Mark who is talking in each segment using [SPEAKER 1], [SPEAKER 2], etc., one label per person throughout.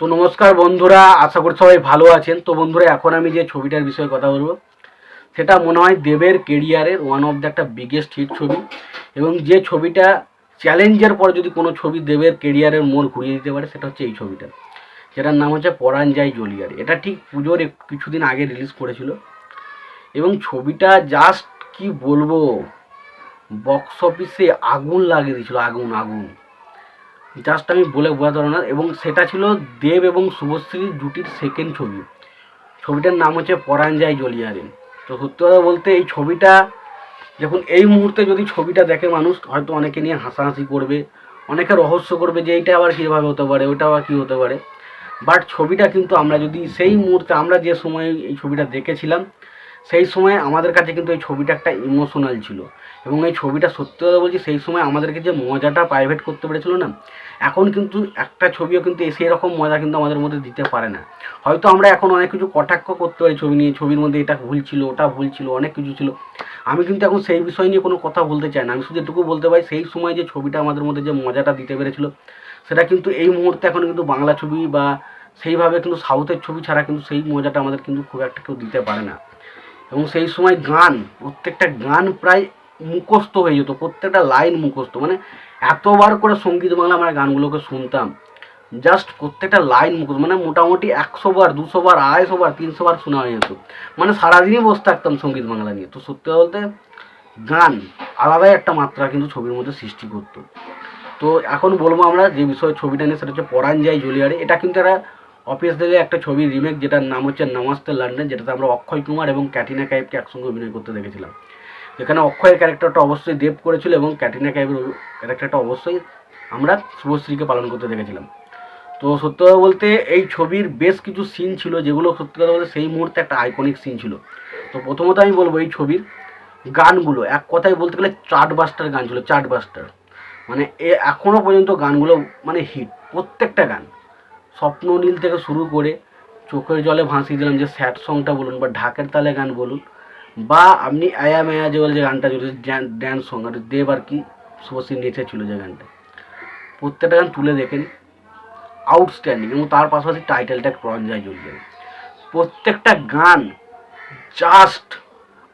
[SPEAKER 1] তো নমস্কার বন্ধুরা, আশা করি সবাই ভালো আছেন। তো বন্ধুরা, এখন আমি যে ছবিটার বিষয়ে কথা বলব, সেটা মনে হয় দেবের কেরিয়ারের ওয়ান অফ দ্য একটা বিগেস্ট হিট ছবি। এবং যে ছবিটা চ্যালেঞ্জের পর যদি কোনো ছবি দেবের কেরিয়ারের মোড় ঘুরিয়ে দিতে পারে, সেটা হচ্ছে এই ছবিটা। যেটার নাম হচ্ছে যায় জলিয়ার। এটা ঠিক পুজোর কিছুদিন আগে রিলিজ করেছিল। এবং ছবিটা জাস্ট কি বলব বক্স অফিসে আগুন লাগিয়ে দিয়েছিল, আগুন আগুন। জাস্ট আমি বলে বোঝাতে পারব না। এবং সেটা ছিল দেব এবং শুভশ্রী জুটির সেকেন্ড ছবি। ছবিটার নাম হচ্ছে পরাণ যায় জলিয়ারে তো সত্যি কথা বলতে এই ছবিটা যখন এই মুহূর্তে যদি ছবিটা দেখে মানুষ, হয়তো অনেকে নিয়ে হাসাহাসি করবে, অনেকে রহস্য করবে যে এইটা আবার কীভাবে হতে পারে ওটা আবার কী হতে পারে। বাট ছবিটা কিন্তু আমরা যদি সেই মুহূর্তে, আমরা যে সময় এই ছবিটা দেখেছিলাম সেই সময় আমাদের কাছে কিন্তু এই ছবিটা একটা ইমোশনাল ছিল। এবং এই ছবিটা সত্যি কথা বলছি, সেই সময় আমাদেরকে যে মজাটা প্রাইভেট করতে পেরেছিল না, এখন কিন্তু একটা ছবিও কিন্তু সেই রকম মজা কিন্তু আমাদের মধ্যে দিতে পারে না। হয়তো আমরা এখন অনেক কিছু কটাক্ষ করতে পারি ছবি নিয়ে, ছবির মধ্যে এটা ভুল ছিল, ওটা ভুল ছিল, অনেক কিছু ছিল। আমি কিন্তু এখন সেই বিষয় নিয়ে কোনো কথা বলতে চাই না। আমি শুধু এটুকু বলতে পারি, সেই সময় যে ছবিটা আমাদের মধ্যে যে মজাটা দিতে পেরেছিল, সেটা কিন্তু এই মুহূর্তে এখন কিন্তু বাংলা ছবি বা সেইভাবে কিন্তু সাউথের ছবি ছাড়া কিন্তু সেই মজাটা আমাদের কিন্তু খুব একটা কেউ দিতে পারে না। এবং সেই সময় গান, প্রত্যেকটা গান প্রায় মুখস্থ হয়ে যেত, প্রত্যেকটা লাইন মুখস্থ। মানে এতবার করে সংগীত বাংলা আমরা গানগুলোকে শুনতাম জাস্ট প্রত্যেকটা লাইন মুখস্থ। মানে মোটামুটি একশো বার, দুশো বার, আড়াইশো বার, তিনশো বার শোনা হয়ে যেত। মানে সারাদিনই বসে থাকতাম সংগীত বাংলা নিয়ে। তো সত্যি বলতে গান আলাদাই একটা মাত্রা কিন্তু ছবির মধ্যে সৃষ্টি করতো। তো এখন বলব আমরা যে বিষয়ে ছবিটা নিয়ে, সেটা হচ্ছে পরাণ যায় জুলিয়ারে। এটা কিন্তু একটা অফিস থেকে একটা ছবির রিমেক যেটার নাম হচ্ছে নমস্তে লন্ডন যেটাতে আমরা অক্ষয় কুমার এবং ক্যাটিনা কাইফকে একসঙ্গে অভিনয় করতে দেখেছিলাম। এখানে অক্ষয়ের ক্যারেক্টারটা অবশ্যই দেব করেছিল এবং ক্যাটিনা কাইফের ক্যারেক্টারটা অবশ্যই আমরা শুভশ্রীকে পালন করতে দেখেছিলাম। তো সত্যি কথা বলতে, এই ছবির বেশ কিছু সিন ছিল যেগুলো সত্যি কথা বলতে সেই মুহূর্তে একটা আইকনিক সিন ছিল। তো প্রথমত আমি বলব এই ছবির গানগুলো, এক কথায় বলতে গেলে চার্ট বাস্টার গান ছিল চার্ট বাস্টার। মানে এ এখনও পর্যন্ত গানগুলো মানে হিট প্রত্যেকটা গান। স্বপ্ননীল থেকে শুরু করে চোখের জলে ভাসিয়ে দিলাম যে স্যাড সংটা বলুন বা ঢাকের তালে গান বলুন বা আপনি আয়া মেয়া যে বলে যে গানটা চলছে ড্যান্স সং আর দেব আর কি শুভশ্রী নেচেছিল যে গানটা। প্রত্যেকটা গান তুলে দেখেন আউটস্ট্যান্ডিং এবং তার পাশাপাশি টাইটেলটা রঞ্জয় জড়িয়ে প্রত্যেকটা গান জাস্ট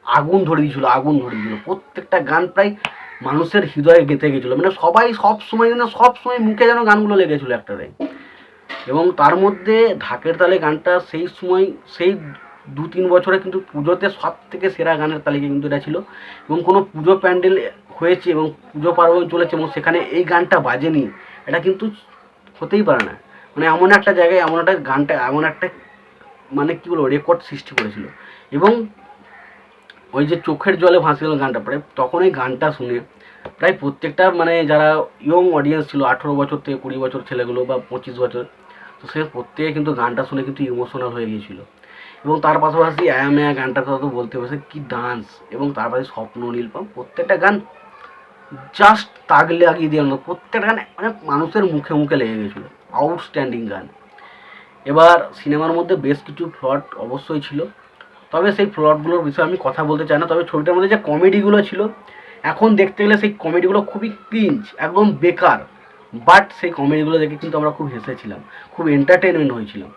[SPEAKER 1] আগুন ধরে দিয়েছিল, আগুন ধরে দিয়েছিল। প্রত্যেকটা গান প্রায় মানুষের হৃদয়ে গেঁথে গেছিল। মানে সবাই সব সময় যেন সব সময় মুখে যেন গানগুলো লেগেছিল একটারে এবং তার মধ্যে ঢাকের তালে গানটা সেই সময়, সেই দু তিন বছরে কিন্তু পুজোতে সব থেকে সেরা গানের তালিকা কিন্তু এটা ছিল। এবং কোনো পুজো প্যান্ডেল হয়েছে এবং পুজো পার্বণ চলেছে এবং সেখানে এই গানটা বাজেনি, এটা কিন্তু হতেই পারে না। মানে এমন একটা জায়গায় এমন একটা গানটা, এমন একটা মানে কী বলব রেকর্ড সৃষ্টি করেছিল। এবং ওই যে চোখের জলে ভাসে গেল গানটা, প্রায় তখন এই গানটা শুনে প্রায় প্রত্যেকটা মানে যারা ইয়ং অডিয়েন্স ছিল, আঠেরো বছর থেকে কুড়ি বছর ছেলেগুলো বা পঁচিশ বছর তো সে প্রত্যেকে কিন্তু গানটা শুনে কিন্তু ইমোশনাল হয়ে গিয়েছিল। এবং তার পাশাপাশি আয়া মেয়া গানটার কথা তো বলতে হবে কি ডান্স এবং তার পাশে স্বপ্ন নীলপম প্রত্যেকটা গান জাস্ট তাক লাগিয়ে দিয়ে আনলো। প্রত্যেকটা গান মানে মানুষের মুখে মুখে লেগে গেছিল আউটস্ট্যান্ডিং গান। এবার সিনেমার মধ্যে বেশ কিছু ফ্লট অবশ্যই ছিল। তবে সেই ফ্লটগুলোর বিষয়ে আমি কথা বলতে চাই না। তবে ছবিটার মধ্যে যে কমেডিগুলো ছিল, এখন দেখতে গেলে সেই কমেডিগুলো খুবই ক্রিঞ্জ একদম বেকার। বাট সেই কমেডিগুলো দেখে কিন্তু আমরা খুব হেসেছিলাম খুব এন্টারটেনমেন্ট হয়েছিলাম।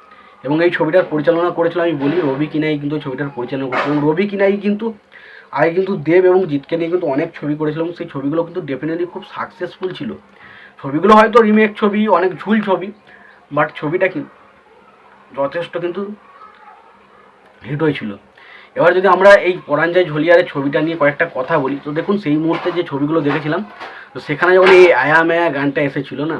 [SPEAKER 1] এবং এই ছবিটার পরিচালনা করেছিল আমি বলি, রবি কিনাই কিন্তু ছবিটার পরিচালনা করেছিল। এবং রবি কিনাই কিন্তু, আগে কিন্তু দেব এবং জিতকে নিয়ে কিন্তু অনেক ছবি করেছিল এবং সেই ছবিগুলো কিন্তু ডেফিনেটলি খুব সাকসেসফুল ছিল। ছবিগুলো হয়তো রিমেক ছবি, অনেক ঝুল ছবি বাট ছবিটা কি যথেষ্ট কিন্তু হিট হয়েছিল। এবার যদি আমরা এই পরাঞ্জয় ঝলিয়ারের ছবিটা নিয়ে কয়েকটা কথা বলি, তো দেখুন সেই মুহূর্তে যে ছবিগুলো দেখেছিলাম, তো সেখানে যখন এই আয়া মায়া গানটা এসেছিল না,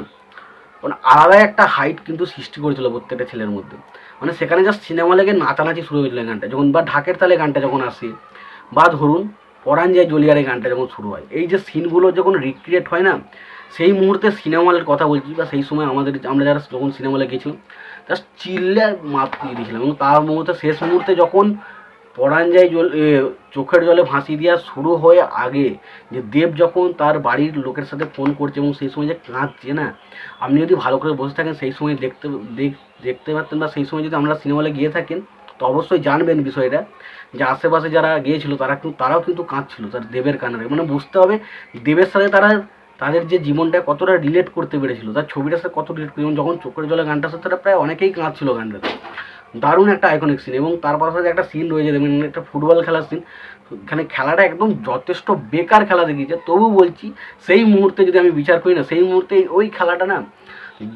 [SPEAKER 1] তখন আলাদা একটা হাইট কিন্তু সৃষ্টি করেছিল প্রত্যেকটা ছেলের মধ্যে। মানে সেখানে জাস্ট সিনেমা লেগে নাচানাচি শুরু হয়েছিল গানটা। যখন বা ঢাকের তালে গানটা যখন আসে, বা ধরুন পরাঞ্জয় জলিয়ারের গানটা যখন শুরু হয়, এই যে সিনগুলো যখন রিক্রিয়েট হয় না, সেই মুহূর্তে সিনেমা হলের কথা বলছি, বা সেই সময় আমাদের আমরা যারা যখন সিনেমা হলে গেছিলাম জাস্ট চিল্লে মাত দিয়ে দিয়েছিলাম এবং তার মুহূর্তে শেষ মুহূর্তে যখন পরাঞ্জয় জল চোখের জলে ভাসি দেওয়া শুরু হয়ে আগে। যে দেব যখন তার বাড়ির লোকের সাথে ফোন করছে এবং সেই সময় যে কাঁদছে না, আপনি যদি ভালো করে বসে থাকেন, সেই সময় দেখতে, দেখ- দেখতে পারতেন বা সেই সময় যদি আমরা সিনেমা হলে গিয়ে থাকেন, তো অবশ্যই জানবেন বিষয়টা। যে আশেপাশে যারা গিয়েছিল, তারা কিন্তু, তারাও কিন্তু কাঁদছিল তার দেবের কান্নারে মানে বুঝতে হবে, দেবের সাথে তারা, তাদের যে জীবনটা কতটা রিলেট করতে পেরেছিল, তার ছবিটার সাথে কত রিলেট যেমন যখন চোখের জলে গানটার সাথে তারা প্রায় অনেকেই কাঁদছিল গানটাতে। দারুণ একটা আইকনিক সিন এবং তার পাশাপাশি একটা সিন রয়েছে দেখবেন একটা ফুটবল খেলার সিন এখানে খেলাটা একদম যথেষ্ট বেকার খেলা দেখিয়েছে। তবু বলছি, সেই মুহূর্তে যদি আমি বিচার করি না, সেই মুহূর্তে ওই খেলাটা না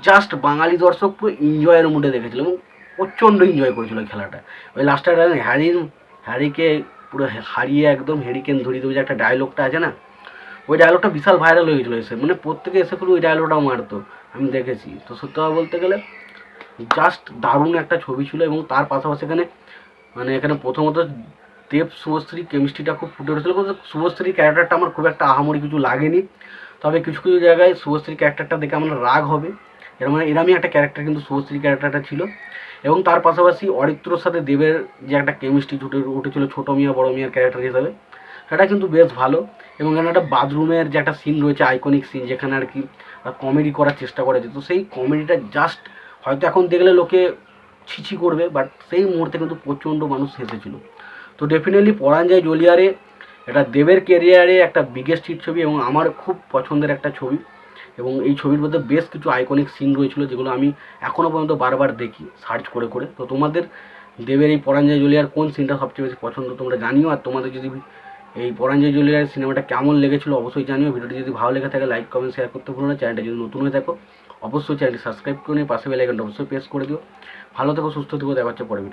[SPEAKER 1] জাস্ট বাঙালি দর্শক পুরো এনজয়ের মুডে দেখেছিল এবং প্রচণ্ড এনজয় করেছিল খেলাটা। ওই লাস্টটা হ্যারি হ্যারিকে পুরো হারিয়ে একদম হ্যারিকেন ধরিয়ে দেবে যে একটা ডায়লগটা আছে না, ওই ডায়লগটা বিশাল ভাইরাল হয়ে গেছিল এসে। মানে প্রত্যেকে এসে পুরো ওই ডায়লগটাও মারতো, আমি দেখেছি। তো সত্যি কথা বলতে গেলে জাস্ট দারুণ একটা ছবি ছিল এবং তার পাশাপাশি এখানে মানে এখানে প্রথমত দেব শুভশ্রী কেমিস্ট্রিটা খুব ফুটে উঠেছিল কিন্তু শুভশ্রীর ক্যারেক্টারটা আমার খুব একটা আহামরি কিছু লাগেনি। তবে কিছু কিছু জায়গায় শুভশ্রীর ক্যারেক্টারটা দেখে আমার রাগ হবে। এরকম এরমই একটা ক্যারেক্টার কিন্তু শুভশ্রীর ক্যারেক্টারটা ছিল। এবং তার পাশাপাশি অরিত্রর সাথে দেবের যে একটা কেমিস্ট্রি ছুটে উঠেছিল ছোটো মিয়া, বড় মিয়ার ক্যারেক্টার হিসাবে, সেটা কিন্তু বেশ ভালো। এবং এখানে একটা বাথরুমের যে একটা সিন রয়েছে আইকনিক সিন যেখানে আর কি কমেডি করার চেষ্টা করেছে তো সেই কমেডিটা জাস্ট হয়তো এখন দেখলে লোকে ছিছি করবে বাট সেই মুহূর্তে কিন্তু প্রচণ্ড মানুষ হেসেছিল। তো ডেফিনেটলি পরাঞ্জয় জলিয়ারে এটা দেবের ক্যারিয়ারে একটা বিগেস্ট হিট ছবি এবং আমার খুব পছন্দের একটা ছবি। এবং এই ছবির মধ্যে বেশ কিছু আইকনিক সিন রয়েছিল যেগুলো আমি এখনও পর্যন্ত বারবার দেখি সার্চ করে করে। তো তোমাদের দেবের এই পরাঞ্জয় জলিয়ার কোন সিনটা সবচেয়ে বেশি পছন্দ তোমরা জানিও, আর তোমাদের যদি এই পরাঞ্জয় জলিয়ার সিনেমাটা কেমন লেগেছিলো অবশ্যই জানিও। ভিডিওটি যদি ভালো লেগে থাকে লাইক কমেন্ট শেয়ার করতে ভুলো না। চ্যানেলটা যদি নতুন হয়ে থাকো, অবশ্যই চ্যানেলটি সাবস্ক্রাইব করে নিয়ে পাশে বেলাইকনটা অবশ্যই প্রেস করে দিও। ভালো থেকো, সুস্থ থেকো। দেখা হচ্ছে পরে।